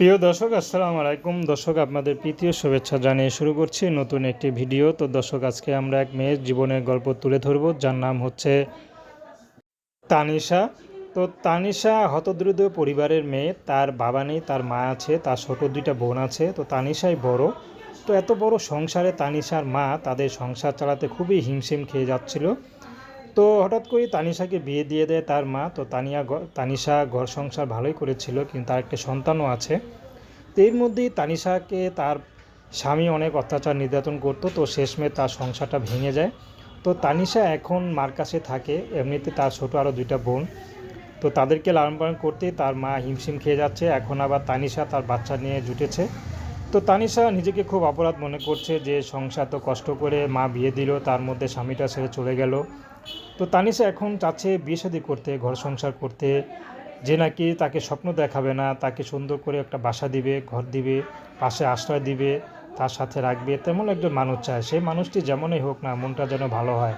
প্রিয় দর্শক, আসসালামু আলাইকুম। দর্শক, আপনাদের প্রীতীয় শুভেচ্ছা জানিয়ে শুরু করছি নতুন একটি ভিডিও। তো দর্শক, আজকে আমরা এক মেয়ের জীবনের গল্প তুলে ধরব, যার নাম হচ্ছে তানিশা। তো তানিশা হতদ্রুত পরিবারের মেয়ে, তার বাবা নেই, তার মা আছে, তার ছোট দুইটা বোন আছে। তো তানিশাই বড়। তো এত বড় সংসারে তানিশার মা তাদের সংসার চালাতে খুবই হিমশিম খেয়ে যাচ্ছিল। তো হঠাৎ করে তানিশাকে বিয়ে দিয়ে দেয় তার মা। তো তানিয়া তানিশা ঘর সংসার ভালোই করেছিল, কিন্তু তার একটা সন্তানও আছে। তো এর মধ্যেই তানিশাকে তার স্বামী অনেক অত্যাচার নির্যাতন করতো, তো শেষমে তার সংসারটা ভেঙে যায়। তো তানিশা এখন মার কাছে থাকে, এমনিতে তার ছোটো আরও দুইটা বোন। তো তাদেরকে লালন পালন করতে তার মা হিমশিম খেয়ে যাচ্ছে। এখন আবার তানিশা তার বাচ্চা নিয়ে জুটেছে। তো তানিশা নিজেকে খুব অপরাধ মনে করছে যে সংসার তো কষ্ট করে মা বিয়ে দিল, তার মধ্যে স্বামীটা ছেড়ে চলে গেল। তো তানিশা এখন চাচ্ছে বিয়ে শাদী করতে, ঘর সংসার করতে, যে নাকি তাকে স্বপ্ন দেখাবে না, তাকে সুন্দর করে একটা বাসা দিবে, ঘর দিবে, পাশে আশ্রয় দিবে, তার সাথে রাখবে, তেমন একজন মানুষ চায়। সেই মানুষটি যেমনই হোক না, মনটা যেন ভালো হয়।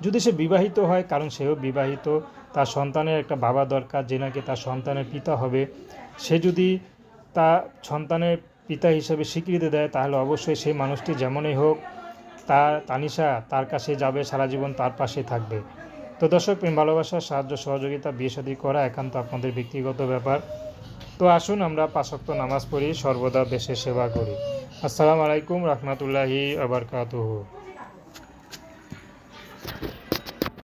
যদি সে বিবাহিত হয়, কারণ সেও বিবাহিত, তার সন্তানের একটা বাবা দরকার, যে নাকি তার সন্তানের পিতা হবে, সে যদি তা সন্তানের পিতা হিসেবে স্বীকৃতি দেয়, তাহলে অবশ্যই সেই মানুষটি যেমনই হোক তার, তানিশা তার কাছে যাবে, সারা জীবন তার পাশে থাকবে। তো দর্শক, প্রেম, ভালোবাসা, সাহায্য, সহযোগিতা, বিয়ে সাদী করা একান্ত আপনাদের ব্যক্তিগত ব্যাপার। তো আসুন আমরা পাশক্ত নামাজ পড়ি, সর্বদা দেশের সেবা করি। আসসালামু আলাইকুম রহমতুল্লাহি আবরকাতুহু